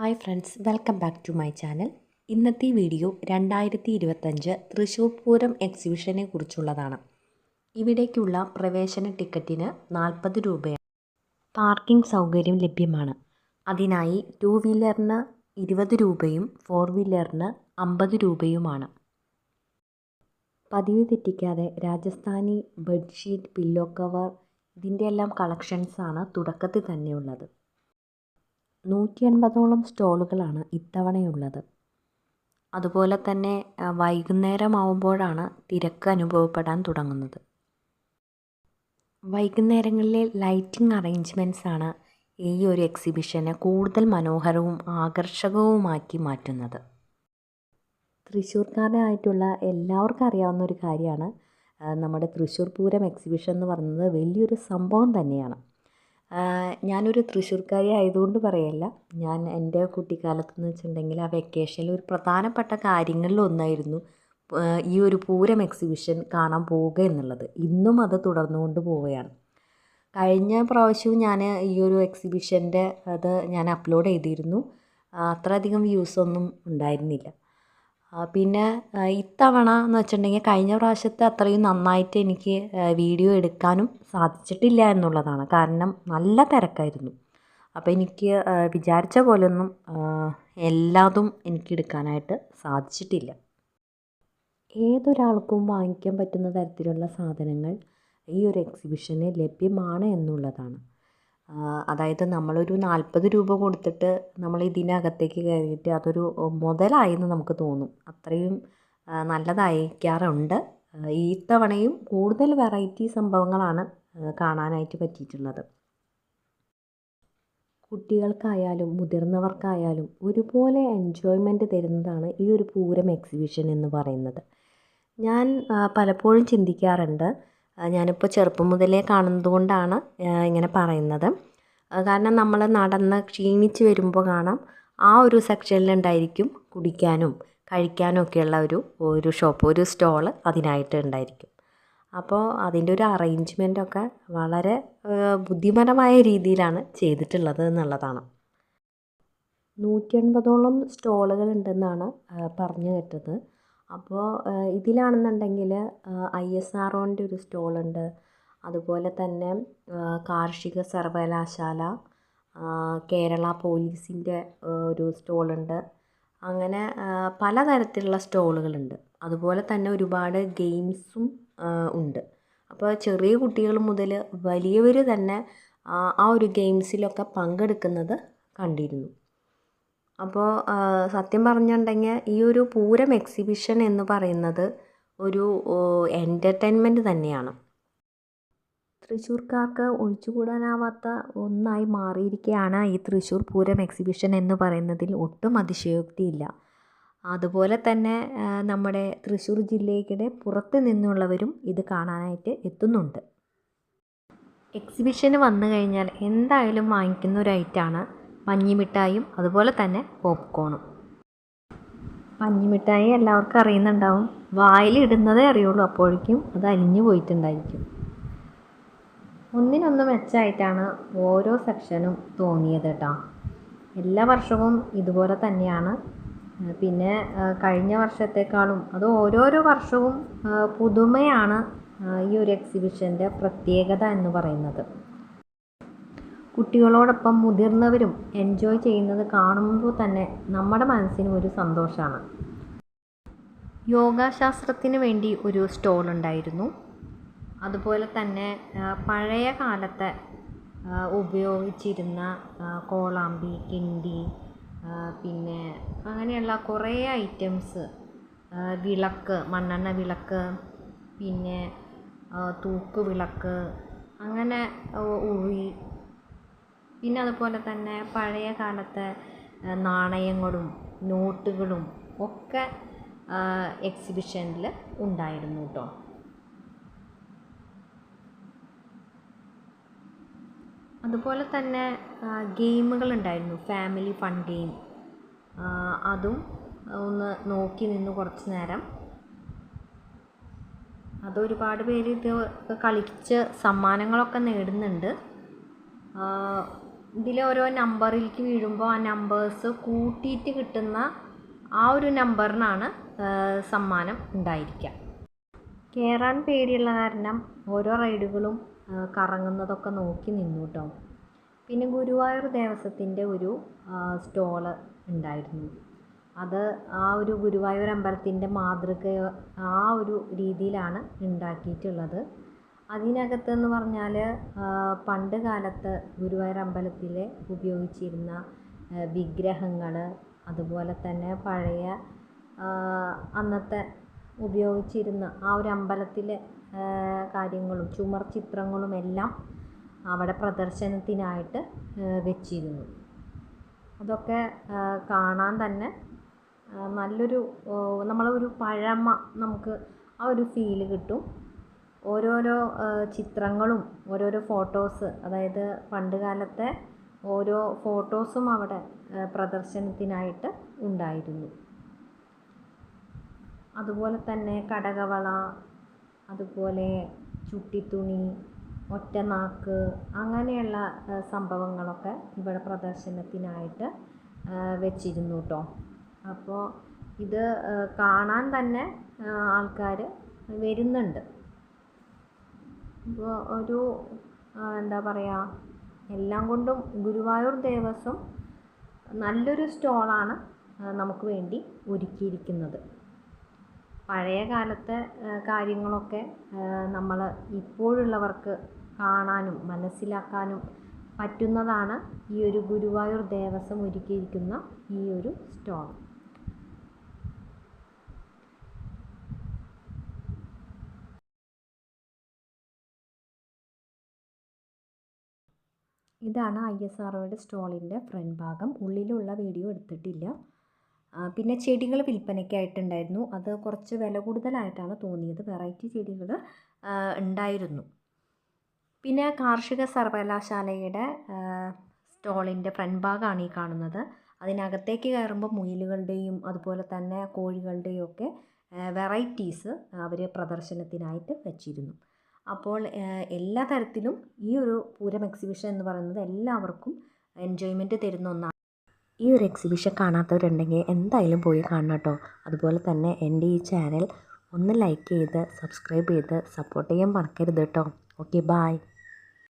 Hi friends welcome back to my channel ഇന്നത്തെ video രണ്ടായിരത്തി ഇരുപത്തഞ്ച് തൃശ്ശൂർ പൂരം എക്സിബിഷനെ കുറിച്ചുള്ളതാണ്. ഇവിടേക്കുള്ള പ്രവേശന ടിക്കറ്റിന് നാൽപ്പത് രൂപയാണ്. പാർക്കിംഗ് സൗകര്യം ലഭ്യമാണ്. അതിനായി ടു വീലറിന് ഇരുപത് രൂപയും ഫോർ വീലറിന് അമ്പത് രൂപയുമാണ്. പതിവ് തെറ്റിക്കാതെ രാജസ്ഥാനി ബെഡ്ഷീറ്റ് പില്ലോ കവർ ഇതിന്റെ എല്ലാം കളക്ഷൻസാണ് തുടക്കത്തിൽ തന്നെയുള്ളത് നൂറ്റി എൺപതോളം സ്റ്റോളുകളാണ് ഇത്തവണയുള്ളത്. അതുപോലെ തന്നെ വൈകുന്നേരമാവുമ്പോഴാണ് തിരക്ക് അനുഭവപ്പെടാൻ തുടങ്ങുന്നത്. വൈകുന്നേരങ്ങളിലെ ലൈറ്റിംഗ് അറേഞ്ച്മെന്റ്സ് ആണ് ഈ ഒരു എക്സിബിഷനെ കൂടുതൽ മനോഹരവും ആകർഷകവുമാക്കി മാറ്റുന്നത്. തൃശ്ശൂർക്കാരായിട്ടുള്ള എല്ലാവർക്കും അറിയാവുന്ന ഒരു കാര്യമാണ് നമ്മുടെ തൃശ്ശൂർ പൂരം എക്സിബിഷൻ എന്ന് പറയുന്നത് വലിയൊരു സംഭവം തന്നെയാണ്. ഞാനൊരു തൃശ്ശൂർക്കാരി ആയതുകൊണ്ട് പറയല്ല. ഞാൻ എന്റെ കുട്ടിക്കാലത്ത് എന്ന് വെച്ചിട്ടുണ്ടെങ്കിൽ ആ വെക്കേഷനിൽ ഒരു പ്രധാനപ്പെട്ട കാര്യങ്ങളിൽ ഒന്നായിരുന്നു ഈ ഒരു പൂരം എക്സിബിഷൻ കാണാൻ പോവുക എന്നുള്ളത്. ഇന്നും അത് തുടർന്നുകൊണ്ട് പോവുകയാണ്. കഴിഞ്ഞ പ്രാവശ്യവും ഞാൻ ഈ ഒരു എക്സിബിഷന്റെ അത് ഞാൻ അപ്ലോഡ് ചെയ്തിരുന്നു. അത്രയധികം വ്യൂസൊന്നും ഉണ്ടായിരുന്നില്ല. പിന്നെ ഇത്തവണ എന്ന് വെച്ചിട്ടുണ്ടെങ്കിൽ കഴിഞ്ഞ പ്രാവശ്യത്തെ അത്രയും നന്നായിട്ട് എനിക്ക് വീഡിയോ എടുക്കാനും സാധിച്ചിട്ടില്ല എന്നുള്ളതാണ്. കാരണം നല്ല തിരക്കായിരുന്നു. അപ്പോൾ എനിക്ക് വിചാരിച്ച പോലെയൊന്നും എല്ലാതും എനിക്ക് എടുക്കാനായിട്ട് സാധിച്ചിട്ടില്ല. ഏതൊരാൾക്കും വാങ്ങിക്കാൻ പറ്റുന്ന തരത്തിലുള്ള സാധനങ്ങൾ ഈ ഒരു എക്സിബിഷന് ലഭ്യമാണ് എന്നുള്ളതാണ്. അതായത് നമ്മളൊരു നാൽപ്പത് രൂപ കൊടുത്തിട്ട് നമ്മൾ ഇതിനകത്തേക്ക് കയറിയിട്ട് അതൊരു മുതലായെന്ന് നമുക്ക് തോന്നും. അത്രയും നല്ലതായിരിക്കാറുണ്ട്. ഈ തവണയും കൂടുതൽ വെറൈറ്റി സംഭവങ്ങളാണ് കാണാനായിട്ട് പറ്റിയിട്ടുള്ളത്. കുട്ടികൾക്കായാലും മുതിർന്നവർക്കായാലും ഒരുപോലെ എൻജോയ്മെന്റ് തരുന്നതാണ് ഈ ഒരു പൂരം എക്സിബിഷൻ എന്ന് പറയുന്നത്. ഞാൻ പലപ്പോഴും ചിന്തിക്കാറുണ്ട് ഞാനിപ്പോൾ ചെറുപ്പം മുതലേ കാണുന്നത് കൊണ്ടാണ് ഇങ്ങനെ പറയുന്നത്. കാരണം നമ്മൾ നടന്ന് ക്ഷീണിച്ച് വരുമ്പോൾ കാണാം ആ ഒരു സെക്ഷനിലുണ്ടായിരിക്കും കുടിക്കാനും കഴിക്കാനും ഒക്കെയുള്ള ഒരു ഒരു ഷോപ്പ് ഒരു സ്റ്റോൾ അതിനായിട്ട് ഉണ്ടായിരിക്കും. അപ്പോൾ അതിന്റെ ഒരു അറേഞ്ച്മെന്റൊക്കെ വളരെ ബുദ്ധിപരമായ രീതിയിലാണ് ചെയ്തിട്ടുള്ളത് എന്നുള്ളതാണ്. നൂറ്റി എൺപതോളം സ്റ്റോളുകൾ ഉണ്ടെന്നാണ് പറഞ്ഞു കേട്ടത്. അപ്പോൾ ഇതിലാണെന്നുണ്ടെങ്കിൽ ഐ എസ് ആർ ഒന്റെ ഒരു സ്റ്റോളുണ്ട്. അതുപോലെ തന്നെ കാർഷിക സർവകലാശാല കേരള പോലീസിന്റെ ഒരു സ്റ്റോളുണ്ട്. അങ്ങനെ പലതരത്തിലുള്ള സ്റ്റോളുകളുണ്ട്. അതുപോലെ തന്നെ ഒരുപാട് ഗെയിംസും ഉണ്ട്. അപ്പോൾ ചെറിയ കുട്ടികൾ മുതൽ വലിയവർ തന്നെ ആ ഒരു ഗെയിംസിലൊക്കെ പങ്കെടുക്കുന്നത് കണ്ടിരുന്നു. അപ്പോൾ സത്യം പറഞ്ഞിട്ടുണ്ടെങ്കിൽ ഈ ഒരു പൂരം എക്സിബിഷൻ എന്ന് പറയുന്നത് ഒരു എന്റർടൈൻമെന്റ് തന്നെയാണ്. തൃശ്ശൂർക്കാർക്ക് ഒഴിച്ചുകൂടാനാവാത്ത ഒന്നായി മാറിയിരിക്കുകയാണ് ഈ തൃശ്ശൂർ പൂരം എക്സിബിഷൻ എന്ന് പറയുന്നതിൽ ഒട്ടും അതിശയോക്തിയില്ല. അതുപോലെ തന്നെ നമ്മുടെ തൃശ്ശൂർ ജില്ലയുടെ പുറത്ത് നിന്നുള്ളവരും ഇത് കാണാനായിട്ട് എത്തുന്നുണ്ട്. എക്സിബിഷന് വന്നു കഴിഞ്ഞാൽ എന്തായാലും വാങ്ങിക്കുന്ന ഒരു ഐറ്റമാണ് പഞ്ഞിമിഠായും അതുപോലെ തന്നെ പോപ്കോണും. മഞ്ഞിമിഠായി എല്ലാവർക്കും അറിയുന്നുണ്ടാവും. വായിലിടുന്നതേ അറിയുള്ളൂ അപ്പോഴേക്കും അത് അലിഞ്ഞു പോയിട്ടുണ്ടായിരിക്കും. ഒന്നിനൊന്ന് മെച്ചമായിട്ടാണ് ഓരോ സെക്ഷനും തോന്നിയത് കേട്ടോ. എല്ലാ വർഷവും ഇതുപോലെ തന്നെയാണ്. പിന്നെ കഴിഞ്ഞ വർഷത്തേക്കാളും അത് ഓരോരോ വർഷവും പുതുമയാണ് ഈ ഒരു എക്സിബിഷന്റെ പ്രത്യേകത എന്ന് പറയുന്നത്. കുട്ടികളോടൊപ്പം മുതിർന്നവരും എൻജോയ് ചെയ്യുന്നത് കാണുമ്പോൾ തന്നെ നമ്മുടെ മനസ്സിനും ഒരു സന്തോഷമാണ് യോഗാശാസ്ത്രത്തിന് വേണ്ടി ഒരു സ്റ്റോൾ ഉണ്ടായിരുന്നു. അതുപോലെ തന്നെ പഴയ കാലത്തെ ഉപയോഗിച്ചിരുന്ന കോളാമ്പി കിണ്ടി പിന്നെ അങ്ങനെയുള്ള കുറേ ഐറ്റംസ് വിളക്ക് മണ്ണെണ്ണ വിളക്ക് പിന്നെ തൂക്ക് വിളക്ക് അങ്ങനെ ഉറി പിന്നെ അതുപോലെ തന്നെ പഴയ കാലത്തെ നാണയങ്ങളും നോട്ടുകളും ഒക്കെ എക്സിബിഷനിൽ ഉണ്ടായിരുന്നു കേട്ടോ അതുപോലെ തന്നെ ഗെയിമുകൾ ഉണ്ടായിരുന്നു. Family fun game. അതും ഒന്ന് നോക്കി നിന്ന് കുറച്ച് നേരം അതൊരുപാട് പേര് ഇത് കളിച്ച് സമ്മാനങ്ങളൊക്കെ നേടുന്നുണ്ട്. ഇതിൽ ഓരോ നമ്പറിലേക്ക് വീഴുമ്പോൾ ആ നമ്പേഴ്സ് കൂട്ടിയിട്ട് കിട്ടുന്ന ആ ഒരു നമ്പറിനാണ് സമ്മാനം ഉണ്ടായിരിക്കുക. കയറാൻ പേടിയുള്ള കാരണം ഓരോ റൈഡുകളും കറങ്ങുന്നതൊക്കെ നോക്കി നിന്നു കേട്ടോ പിന്നെ ഗുരുവായൂർ ദേവസ്വത്തിന്റെ ഒരു സ്റ്റോൾ ഉണ്ടായിരുന്നു. അത് ആ ഒരു ഗുരുവായൂർ അമ്പലത്തിന്റെ മാതൃക ആ ഒരു രീതിയിലാണ് ഉണ്ടാക്കിയിട്ടുള്ളത്. അതിനകത്തെന്ന് പറഞ്ഞാൽ പണ്ട് കാലത്ത് ഗുരുവായൂർ അമ്പലത്തിൽ ഉപയോഗിച്ചിരുന്ന വിഗ്രഹങ്ങൾ അതുപോലെ തന്നെ പഴയ അന്നത്തെ ഉപയോഗിച്ചിരുന്ന ആ ഒരു അമ്പലത്തിലെ കാര്യങ്ങളും ചുമർ ചിത്രങ്ങളും എല്ലാം അവിടെ പ്രദർശനത്തിനായിട്ട് വെച്ചിരുന്നു. അതൊക്കെ കാണാൻ തന്നെ നല്ലൊരു നമ്മളൊരു പഴമ നമുക്ക് ആ ഒരു ഫീൽ കിട്ടും. ഓരോരോ ചിത്രങ്ങളും ഓരോരോ ഫോട്ടോസ് അതായത് പണ്ട് കാലത്തെ ഓരോ ഫോട്ടോസും അവിടെ പ്രദർശനത്തിനായിട്ട് ഉണ്ടായിരുന്നു. അതുപോലെ തന്നെ കടകവള അതുപോലെ ചുട്ടിത്തുണി ഒറ്റനാക്ക് അങ്ങനെയുള്ള സംഭവങ്ങളൊക്കെ ഇവിടെ പ്രദർശനത്തിനായിട്ട് വെച്ചിരുന്നു കേട്ടോ അപ്പോൾ ഇത് കാണാൻ തന്നെ ആൾക്കാർ വരുന്നുണ്ട്. ഇപ്പോൾ ഒരു എന്താ പറയുക എല്ലാം കൊണ്ടും ഗുരുവായൂർ ദേവസ്വം നല്ലൊരു സ്റ്റോളാണ് നമുക്ക് വേണ്ടി ഒരുക്കിയിരിക്കുന്നത്. പഴയ കാലത്തെ കാര്യങ്ങളൊക്കെ നമ്മൾ ഇപ്പോഴുള്ളവർക്ക് കാണാനും മനസ്സിലാക്കാനും പറ്റുന്നതാണ് ഈ ഒരു ഗുരുവായൂർ ദേവസ്വം ഒരുക്കിയിരിക്കുന്ന ഈ ഒരു സ്റ്റോൾ. ഇതാണ് ഐ എസ് ആർ ഒയുടെ സ്റ്റോളിന്റെ ഫ്രണ്ട് ഭാഗം. ഉള്ളിലുള്ള വീഡിയോ എടുത്തിട്ടില്ല. പിന്നെ ചെടികൾ വിൽപ്പനയ്ക്കായിട്ടുണ്ടായിരുന്നു അത് കുറച്ച് വില കൂടുതലായിട്ടാണ് തോന്നിയത്. വെറൈറ്റി ചെടികൾ ഉണ്ടായിരുന്നു. പിന്നെ കാർഷിക സർവകലാശാലയുടെ സ്റ്റോളിന്റെ ഫ്രണ്ട് ഭാഗമാണ് ഈ കാണുന്നത്. അതിനകത്തേക്ക് കയറുമ്പോൾ മുയിലുകളുടെയും അതുപോലെ തന്നെ കോഴികളുടെയും ഒക്കെ വെറൈറ്റീസ് അവർ പ്രദർശനത്തിനായിട്ട് വെച്ചിരുന്നു. അപ്പോൾ എല്ലാ തരത്തിലും ഈ ഒരു പൂരം എക്സിബിഷൻ എന്ന് പറയുന്നത് എല്ലാവർക്കും എൻജോയ്മെന്റ് തരുന്ന ഒന്നാണ്. ഈ ഒരു എക്സിബിഷൻ കാണാത്തവരുണ്ടെങ്കിൽ എന്തായാലും പോയി കാണണം കേട്ടോ. അതുപോലെ തന്നെ എന്റെ ഈ ചാനൽ ഒന്ന് ലൈക്ക് ചെയ്ത് സബ്സ്ക്രൈബ് ചെയ്ത് സപ്പോർട്ട് ചെയ്യാൻ മറക്കരുത് കേട്ടോ. Okay bye